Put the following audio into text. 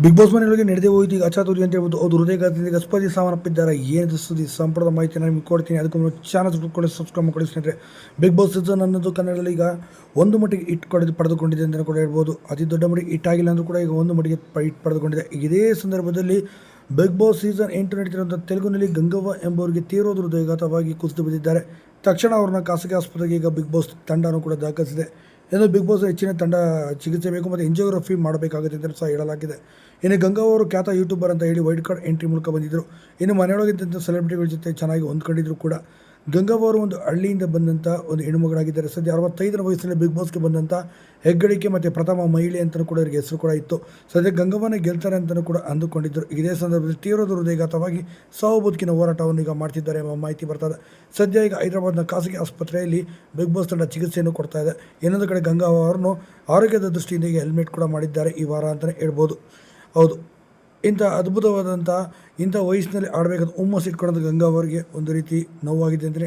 Big boss ಮನೆಯೊಳಗೆ ನಡೆದೇ ಹೋಯ್ತು. ಈಗ ಅಚಾತುರಿ ಅಂತ ಹೇಳ್ಬೋದು. ಅವ್ರು ಹೃದಯಘಾತದಿಂದ ಈಗ ಸ್ಪರ್ಧಿ ಸಾವನ್ನಪ್ಪಿದ್ದಾರೆ. ಏನು ಸುದ್ದಿ? ಸಂಪೂರ್ಣ ಮಾಹಿತಿ ನಾನು ನಿಮ್ಗೆ ಕೊಡ್ತೀನಿ. ಅದಕ್ಕೊಂದು ಚಾನಲ್ ಕೊಡಿ ಸಬ್ಸ್ಕ್ರೈಬ್ ಮಾಡಿ ಸ್ನೇಹಿತರೆ. ಬಿಗ್ ಬಾಸ್ ಸೀಸನ್ ಅನ್ನೋದು ಕನ್ನಡದಲ್ಲಿ ಈಗ ಒಂದು ಮಟ್ಟಿಗೆ ಇಟ್ ಕೊಡದು ಪಡೆದುಕೊಂಡಿದೆ ಅಂತ ಕೂಡ ಹೇಳ್ಬೋದು. ಅತಿ ದೊಡ್ಡ ಮಟ್ಟಿಗೆ ಇಟ್ ಆಗಿಲ್ಲ ಅಂದರೂ ಕೂಡ ಈಗ ಒಂದು ಮಟ್ಟಿಗೆ ಇಟ್ ಪಡೆದುಕೊಂಡಿದೆ. ಇದೇ ಸಂದರ್ಭದಲ್ಲಿ ಬಿಗ್ ಬಾಸ್ ಸೀಸನ್ ಎಂಟು ನಡೀತಿರುವಂಥ ತೆಲುಗುನಲ್ಲಿ ಗಂಗವ್ವ ಎಂಬುವರಿಗೆ ತೀವ್ರ ಹೃದಯಘಾತವಾಗಿ ಕುಸಿದು ಬಿದ್ದಿದ್ದಾರೆ. ತಕ್ಷಣ ಅವ್ರನ್ನ ಖಾಸಗಿ ಆಸ್ಪತ್ರೆಗೆ ಈಗ ಬಿಗ್ ಬಾಸ್ ತಂಡನೂ ಕೂಡ ದಾಖಲಿಸಿದೆ. ಇನ್ನು ಬಿಗ್ ಬಾಸ್ ಹೆಚ್ಚಿನ ತಂಡ ಚಿಕಿತ್ಸೆ ಬೇಕು ಮತ್ತು ಎಂಜಿಯೋಗ್ರಫಿ ಮಾಡಬೇಕಾಗುತ್ತೆ ಅಂತ ಸಹ ಹೇಳಲಾಗಿದೆ. ಇನ್ನು ಗಂಗಾ ಅವರು ಖ್ಯಾತ ಯೂಟ್ಯೂಬರ್ ಅಂತ ಹೇಳಿ ವೈಟ್ ಕಾರ್ಡ್ ಎಂಟ್ರಿ ಮೂಲಕ ಬಂದಿದ್ದರು ಇನ್ನು ಮನೆಯೊಳಗಿದ್ದಂಥ ಸೆಲೆಬ್ರಿಟಿಗಳ ಜೊತೆ ಚೆನ್ನಾಗಿ ಹೊಂದ್ಕೊಂಡಿದ್ರು ಕೂಡ. ಗಂಗಾ ಅವರು ಒಂದು ಹಳ್ಳಿಯಿಂದ ಬಂದಂಥ ಒಂದು ಹೆಣ್ಣುಮಗಳಾಗಿದ್ದಾರೆ. ಸದ್ಯ ಅರವತ್ತೈದರ ವಯಸ್ಸಿನಲ್ಲಿ ಬಿಗ್ ಬಾಸ್ಗೆ ಬಂದಂಥ ಹೆಗ್ಗಳಿಕೆ ಮತ್ತು ಪ್ರಥಮ ಮಹಿಳೆ ಅಂತಲೂ ಕೂಡ ಇವರಿಗೆ ಹೆಸರು ಕೂಡ ಇತ್ತು. ಸದ್ಯ ಗಂಗವ್ವನೇ ಗೆಲ್ತಾರೆ ಅಂತಲೂ ಕೂಡ ಅಂದುಕೊಂಡಿದ್ದರು. ಇದೇ ಸಂದರ್ಭದಲ್ಲಿ ತೀವ್ರ ಹೃದಯಘಾತವಾಗಿ ಸಾವು ಬದುಕಿನ ಹೋರಾಟವನ್ನು ಈಗ ಮಾಡ್ತಿದ್ದಾರೆ ಎಂಬ ಮಾಹಿತಿ ಬರ್ತದೆ ಸದ್ಯ ಈಗ ಹೈದರಾಬಾದ್ನ ಖಾಸಗಿ ಆಸ್ಪತ್ರೆಯಲ್ಲಿ ಬಿಗ್ ಬಾಸ್ ತಂಡ ಚಿಕಿತ್ಸೆಯನ್ನು ಕೊಡ್ತಾ ಇದೆ. ಇನ್ನೊಂದು ಕಡೆ ಗಂಗವ್ವ ಅವರನ್ನು ಆರೋಗ್ಯದ ದೃಷ್ಟಿಯಿಂದ ಈಗ ಹೆಲ್ಮೆಟ್ ಕೂಡ ಮಾಡಿದ್ದಾರೆ ಈ ವಾರ ಅಂತಲೇ ಹೇಳ್ಬೋದು. ಹೌದು. ಇಂಥ ಅದ್ಭುತವಾದಂಥ ಇಂಥ ವಯಸ್ಸಿನಲ್ಲಿ ಆಡಬೇಕಾದ ಹುಮ್ಮಸ್ಸು ಗಂಗಾ ಅವರಿಗೆ ಒಂದು ರೀತಿ ನೋವಾಗಿದೆ ಅಂತಲೇ